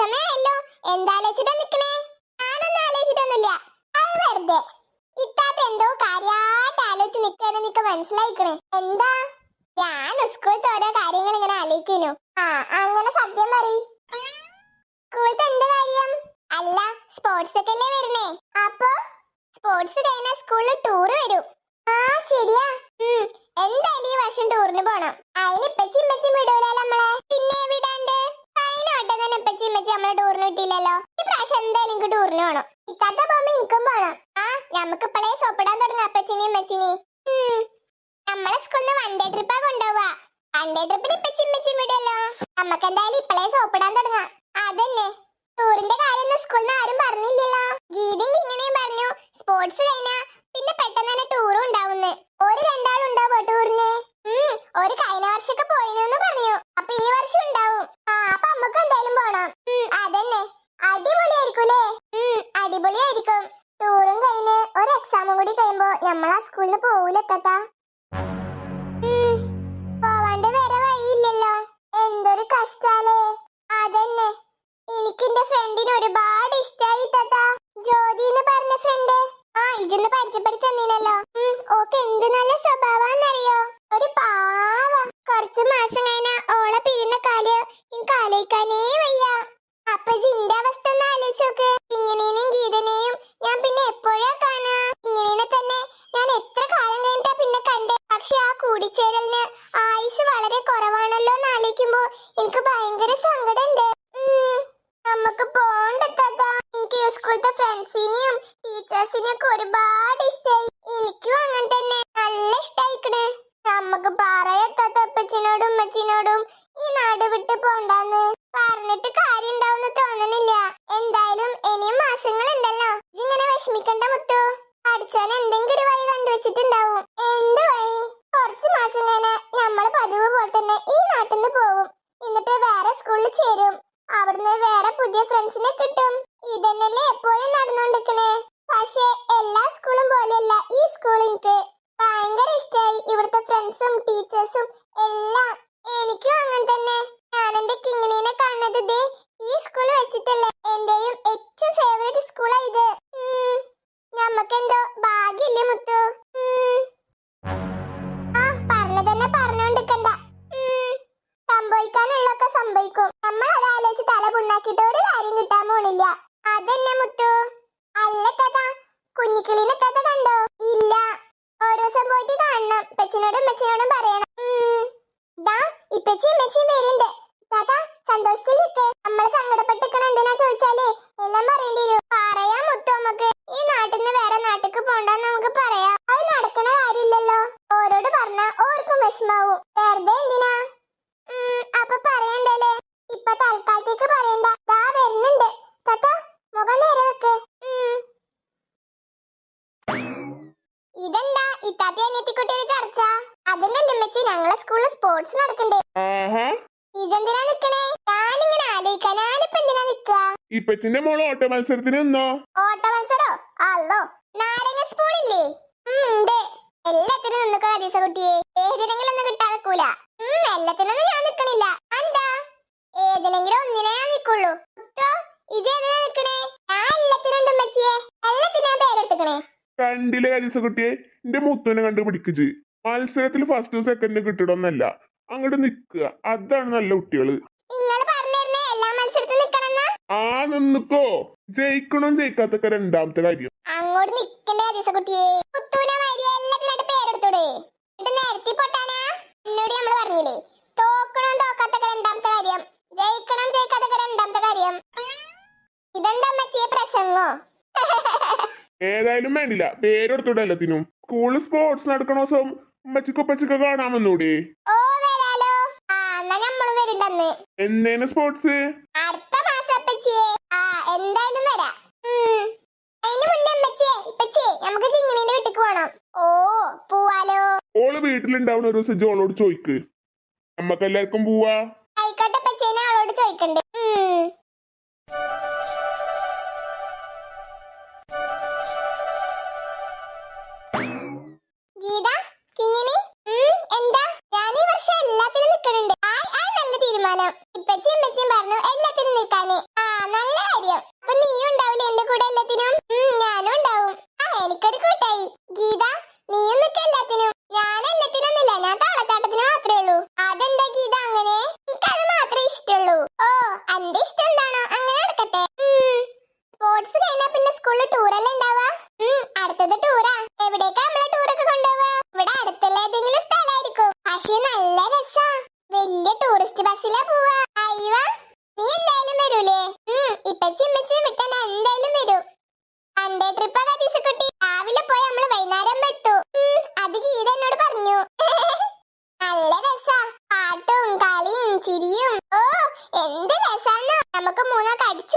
സമയമായല്ലോ. എന്താലോചിച്ചിട്ടാ നിക്കണേ? ഞാനൊന്നും ആലോചിച്ചിട്ടൊന്നുമില്ല. അത് വെറുതെ. ഇത്താത്ത എന്തോ കാര്യായിട്ട് ആലോചിച്ച് നിക്കാന്ന് നിക്ക് മനസ്സിലായിക്കണേ. എന്താ? ഞാൻ സ്കൂളത്തെ ഓരോ കാര്യങ്ങൾ ഇങ്ങനെ ആലോചിക്കുന്നു. ആ അങ്ങനെ സത്യം പറ സ്കൂളത്തെ എന്ത് കാര്യം? അല്ല സ്പോർട്സ് ഒക്കെ അല്ലേ വരണേ അപ്പൊ സ്പോർട്സ് കഴിഞ്ഞ സ്കൂളിൽ ടൂർ വരും. ആ ശരിയാ. എന്തായാലും ഈ വർഷം ടൂറിന് പോണം. അതിന് ഇപ്പച്ചി ഇമ്മച്ചി വിടൂല നമ്മളെ? തന്നെ ഇമ്മച്ചി നമ്മളെ ടൂറിന് കിട്ടിയില്ലല്ലോ ഈ പ്രാവശ്യം എന്തായാലും എനിക്ക് ടൂറിന് വേണം. ഇത്താത്ത പോകുമ്പോ എനിക്കും പോണം. ആ നമുക്ക് ഇപ്പളേ സോപ്പിടാൻ തുടങ്ങാം അപ്പച്ചിനെയും ഇമ്മച്ചിനെയും ഉം, നമ്മളെ സ്കൂളിൽ വൺ ഡേ ട്രിപ്പാ കൊണ്ടുപോവാ. വൺ ഡേ ട്രിപ്പിന് ഇപ്പച്ചി ഇമ്മച്ചി വിടുമല്ലോ നമുക്ക് എന്തായാലും ഇപ്പളേ സോപ്പിടാൻ തുടങ്ങാം. അതന്നെ. ടൂറിന്റെ കാര്യം സ്കൂളിൽ നിന്ന് ആരും പറഞ്ഞില്ലല്ലോ. ഗീതയും ഇങ്ങനെയും പറഞ്ഞു സ്പോർട്സ് കഴിഞ്ഞാ പിന്നെ പെട്ടെന്ന് തന്നെ ടൂറും ഉണ്ടാവുന്നു. ഒരു രണ്ടാളും ഉണ്ടാവോ ടൂറിന് ഒരു കഴിഞ്ഞ വർഷമൊക്കെ പോയിന്ന് പറഞ്ഞു. അപ്പൊ ഈ വർഷം ഉണ്ടാവും. ആ അപ്പൊ നമുക്ക് എന്തായാലും പോണം. അതന്നെ. അടിപൊളിയായിരിക്കൂലേ അടിപൊളിയായിരിക്കും. ടൂറും കഴിഞ്ഞ് ഒരു എക്സാമും കൂടി കഴിയുമ്പോ നമ്മൾ ആ സ്കൂളിൽ പോവൂലെത്താ പോവാണ്ട് വേറെ വഴിയില്ലല്ലോ. എന്തൊരു കഷ്ടാലേ. അതന്നെ. എനിക്ക് എന്റെ ഫ്രണ്ടിന് ഒരുപാട് ഇഷ്ടായി തത്ത. ജ്യോതി എന്ന് പറഞ്ഞ ഫ്രണ്ട് ആ ഇജന്ന് പരിചയപ്പെടുത്തി തന്നീനല്ലോ ഓക്കെ എന്ത് നല്ല സ്വഭാവാന്നറിയോ? ഒരു പാവം. കുറച്ച് മാസം കഴിഞ്ഞ ഓളെ പിരിഞ്ഞ കാൽ എനിക്ക് ആലോചിക്കാനേ വയ്യ. അപ്പൊ ജിന്റെ അവസ്ഥ ഒന്ന് ആലോചിച്ചോക്ക് ഇങ്ങനെയും ഗീതനെയും ഞാൻ പിന്നെ എപ്പോഴാ കാണാ? ഇങ്ങനെ തന്നെ ഞാൻ എത്ര കാലം കഴിഞ്ഞിട്ടാ പിന്നെ കണ്ടേ? പക്ഷെ ആ കൂടിച്ചേരലിന് ആയുസ് വളരെ കുറവാണല്ലോ എന്ന് ആലോചിക്കുമ്പോ എനിക്ക് ഭയങ്കര സങ്കടമുണ്ട്. നമുക്ക് പോണ്ടെത്താത്ത എനിക്ക് ഈ സ്കൂളത്തെ ഫ്രണ്ട്സിനെയും ടീച്ചേഴ്സിനെയും ഒരുപാട് ഇഷ്ടായി. എനിക്കും അങ്ങനെ തന്നെ. നല്ല ഇഷ്ടായിക്കണ്. നമുക്ക് പറയാത്ത അപ്പച്ചനോടും ഉമ്മച്ചിനോടും ഈ നാട് വിട്ട് പോണ്ടാന്ന് പറഞ്ഞിട്ട് കാര്യം ഉണ്ടാവുന്ന തോന്നണില്ല. എന്തായാലും ഇനിയും മാസങ്ങളുണ്ടല്ലോ. ഇങ്ങനെ വിഷമിക്കണ്ട മുത്തു. പഠിച്ചാൻ എന്തെങ്കിലും ഒരു വഴി കണ്ടുവച്ചിട്ടുണ്ടാവും. എന്ത് വഴി? കുറച്ച് മാസം കഴിഞ്ഞ നമ്മൾ പതിവ് പോലെ തന്നെ ഈ നാട്ടിൽ നിന്ന് പോവും. എന്നിട്ട് വേറെ സ്കൂളിൽ ചേരും. അവിടുന്ന് വേറെ പുതിയ ഫ്രണ്ട്സിനെ കിട്ടും. ഇതന്നെയല്ലേ എപ്പോഴും നടന്നുകൊണ്ടിരിക്കണേ പക്ഷെ എല്ലാ സ്കൂളും പോലെയല്ല ഈ സ്കൂൾ എനിക്ക് ഭയങ്കര ഇഷ്ടമായി ഇവിടുത്തെ ഫ്രണ്ട്സും ടീച്ചേഴ്സും എല്ലാം എനിക്കും അങ്ങനെ തന്നെ. ഞാൻ എന്റെ കിങ്ങിനെ കാണുന്നത് ദേ ഈ സ്കൂൾ വെച്ചിട്ടല്ലേ. എന്റെയും ഏറ്റവും ഫേവറേറ്റ് സ്കൂളാ ഇത്. ഉം, ഞമ്മക്കെന്തോ ഭാഗ്യല്ലേ മുത്തു. ആ ആ പറഞ്ഞതന്നെ പറഞ്ഞോണ്ടിരിക്കണ്ട. സംഭവിക്കാനുള്ളൊക്കെ സംഭവിക്കും. നമ്മൾ അത് ആലോചിച്ച് തല പുണ്ണാക്കിയിട്ട് ഒരു കാര്യം കിട്ടാൻ പോണില്ല. അതന്നെ മുത്തു. കുഞ്ഞിക്കിളിനെ കഥ കണ്ടോ? ഇല്ല. ഓരോ ദിവസം പോയിട്ട് കാണണം. ഇപ്പച്ചിനോടും ഇമ്മച്ചിനോടും പറയണം. ദാ ഇപ്പച്ചി ഇമ്മച്ചിയും വരുന്നുണ്ട്. താത്ത സന്തോഷത്തിലിരിക്കെ. നമ്മൾ സങ്കടപ്പെട്ടിരിക്കണ എന്തിനാ ചോദിച്ചാലേ എല്ലാം പറയേണ്ടി വരും. പറയാം മുത്തു നമുക്ക് ഈ നാട്ടിൽ നിന്ന് വേറെ നാട്ടിക്ക് പോണ്ടെന്ന് നമുക്ക് പറയാം. അത് നടക്കണ കാര്യമില്ലല്ലോ. ഓരോട് പറഞ്ഞാ ഓർക്കും വിഷമാവും. വെറുതെ എന്തിനാ? ഉം, അപ്പൊ പറയണ്ടല്ലേ? ഇപ്പൊ തൽക്കാലത്തേക്ക് പറയണ്ട. വരുന്നുണ്ട്. തത്ത മുഖം നേരെ വെക്ക് ഉം. ഇതെന്താ? ഇത്താത്തി അനിയത്തിക്കുട്ടിയുടെ ചർച്ച? അതന്നല്ലേ ഉമ്മച്ചി ഞങ്ങളെ സ്കൂളിൽ സ്പോർട്സ് നടക്കണ്ടേ? ഇതെന്തിനാ നിക്കണേ? ഞാനിങ്ങനെ ആലോചിക്കാൻ ഞാനിപ്പോ എന്തിനാ നിക്കുക ഇപ്പച്ചിന്റെ മോൾ ഓട്ട മത്സരത്തിന് നിന്നോ? ഓട്ട മത്സരോ? അല്ലോ നാരങ്ങ സ്പൂണില്ലേ ഉണ്ട്. എല്ലാത്തിനും നിന്നൊക്കെ ഹരീസ കുട്ടിയെ. ഏതിനെങ്കിലും ഒന്നും കിട്ടാതെ കൂല എല്ലാത്തിനൊന്നും ഞാൻ നിക്കണില്ല. എന്താ ഏതിനെങ്കിലും ഒന്നിനെ ഞാൻ നിക്കുള്ളൂ മുത്തോ, ഇത് ഏതിനാ നിക്കണേ ഞാൻ എല്ലാത്തിനും ഉണ്ട് ഉമ്മച്ചിയെ എല്ലാത്തിനും ഞാൻ പേരെടുത്തുക്കണേ കണ്ടില്ലേ കുട്ടിയെ എന്റെ കണ്ട് കണ്ടുപിടിക്കുച്ച് മത്സരത്തിൽ ഫസ്റ്റ് സെക്കൻഡ് കിട്ടണമെന്നല്ല അങ്ങോട്ട് നിക്കുക അതാണ് നല്ല കുട്ടികൾ. ആ നിന്നിക്കോ. ജയിക്കണോ ജയിക്കാത്തൊക്കെ രണ്ടാമത്തെ കാര്യം. അങ്ങോട്ട് നിക്കണ്ടേ ഹരീസ കുട്ടിയെ. മുത്തൂനെ മാതിരി എല്ലാത്തിനായിട്ട് പേരെടുത്തൂടെ. ഇത് നേരത്തെ പൊട്ടാനാ? എന്നോട് നമ്മൾ പറഞ്ഞില്ലേ? തോക്കണം തോക്കാത്തൊക്കെ രണ്ടാമത്തെ കാര്യം. ജയിക്കണം ജയിക്കാത്തൊക്കെ രണ്ടാമത്തെ കാര്യം. ഇതെന്താ പ്രസംഗോ? ഏതായാലും വേണ്ടില്ല. പേരെടുത്തൂടെ എല്ലാത്തിനും. സ്കൂളിൽ സ്പോർട്സ് നടക്കണ ദിവസം ഉമ്മച്ചിക്കൊപ്പച്ചിക്ക് കാണാൻ വന്നൂടെ? ഓ വരാലോ. ആ എന്നാ നമ്മളും വരുണ്ടെന്ന്. എന്നേന് സ്പോർട്സ് അടുത്ത മാസം അപ്പച്ചിയെ ആ എന്തായാലും വരാം. ഉം. അതിന് മുന്നേ അമ്മച്ചിയെ ഇപ്പച്ചിയെ നമുക്ക് കിങ്ങിണീന്റെ വീട്ടിക്ക് പോണം. ഓ പോവാലോ. ഓൾ വീട്ടിലുണ്ടാവണ ഒരു ദിവസം ജോളോട് ചോദിക്ക് നമ്മക്കെല്ലാവർക്കും പോവാ. ആയിക്കോട്ടെ പച്ചേനെ ആളോട് ചോദിക്കണ്ട് ഉം. തീരുമാനം ഇപ്പച്ചയും അമ്മച്ചിയും പറഞ്ഞു എല്ലാത്തിനും നിൽക്കാന് ആ നല്ല കാര്യം. അപ്പൊ നീ ഉണ്ടാവില്ല എന്റെ കൂടെ എല്ലാത്തിനും? ഞാനും ഉണ്ടാവും. ആ എനിക്കൊരു കൂട്ടായി. ഗീത നീയും നിൽക്ക എല്ലാത്തിനും. ഞാൻ എല്ലാത്തിനൊന്നുമില്ല ഞാൻ സൺഡേ ട്രിപ്പ് കുട്ടി രാവിലെ പോയി നമ്മൾ വൈകുന്നേരം എത്തു അത് ഗീത എന്നോട് പറഞ്ഞു. നല്ല രസാ. പാട്ടും കളിയും ചിരിയും. ഓ എന്ത് രസാന്ന്. നമുക്ക് മൂന്നൊക്കെ അടിച്ചു